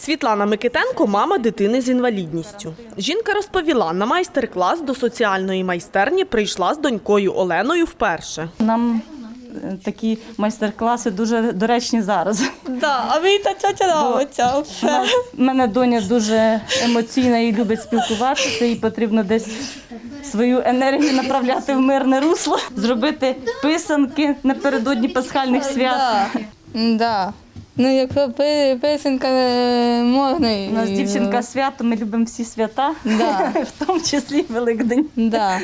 Світлана Микитенко – мама дитини з інвалідністю. Жінка розповіла, на майстер-клас до соціальної майстерні прийшла з донькою Оленою вперше. Нам е, такі майстер-класи дуже доречні зараз. Да, а мені та тетя нравиться. Вона, мене доня дуже емоційна і любить спілкуватися, їй потрібно десь свою енергію направляти в мирне русло, зробити писанки напередодні пасхальних свят. Да. Ну, якщо пи- писанка е, можна. У нас дівчинка свято, ми любимо всі свята, Да. в тому числі Великдень. Да.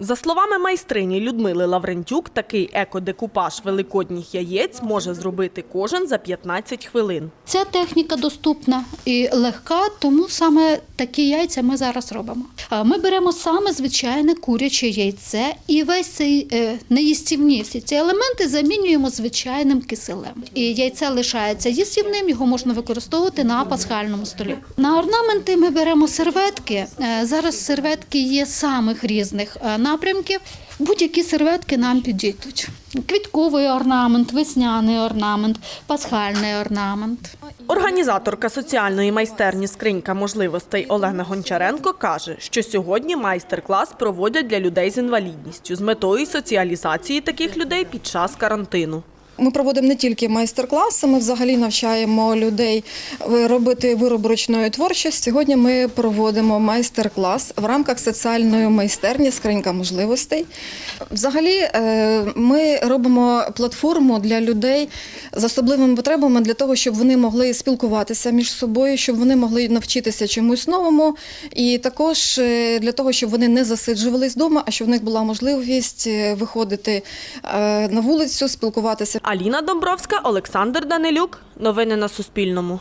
За словами майстрині Людмили Лаврентюк, такий екодекупаж великодніх яєць може зробити кожен за 15 хвилин. Ця техніка доступна і легка, тому саме такі яйця ми зараз робимо. Ми беремо саме звичайне куряче яйце і весь цей е, неїстівні всі ці елементи замінюємо звичайним киселем. І яйце лишається їстівним, його можна використовувати на пасхальному столі. На орнаменти ми беремо серветки. Е, Зараз серветки є самих різних е, напрямків. Будь-які серветки нам підійдуть. Квітковий орнамент, весняний орнамент, пасхальний орнамент. Організаторка соціальної майстерні «Скринька можливостей» Олена Гончаренко каже, що сьогодні майстер-клас проводять для людей з інвалідністю з метою соціалізації таких людей під час карантину. Ми проводимо не тільки майстер-класи, ми взагалі навчаємо людей робити вироб ручної творчості. Сьогодні ми проводимо майстер-клас в рамках соціальної майстерні Скринька можливостей. Взагалі, е, ми робимо платформу для людей з особливими потребами для того, щоб вони могли спілкуватися між собою, щоб вони могли навчитися чомусь новому, і також е, для того, щоб вони не засиджувались вдома, а щоб в них була можливість е, виходити на вулицю, спілкуватися. Аліна Домбровська, Олександр Данилюк. Новини на Суспільному.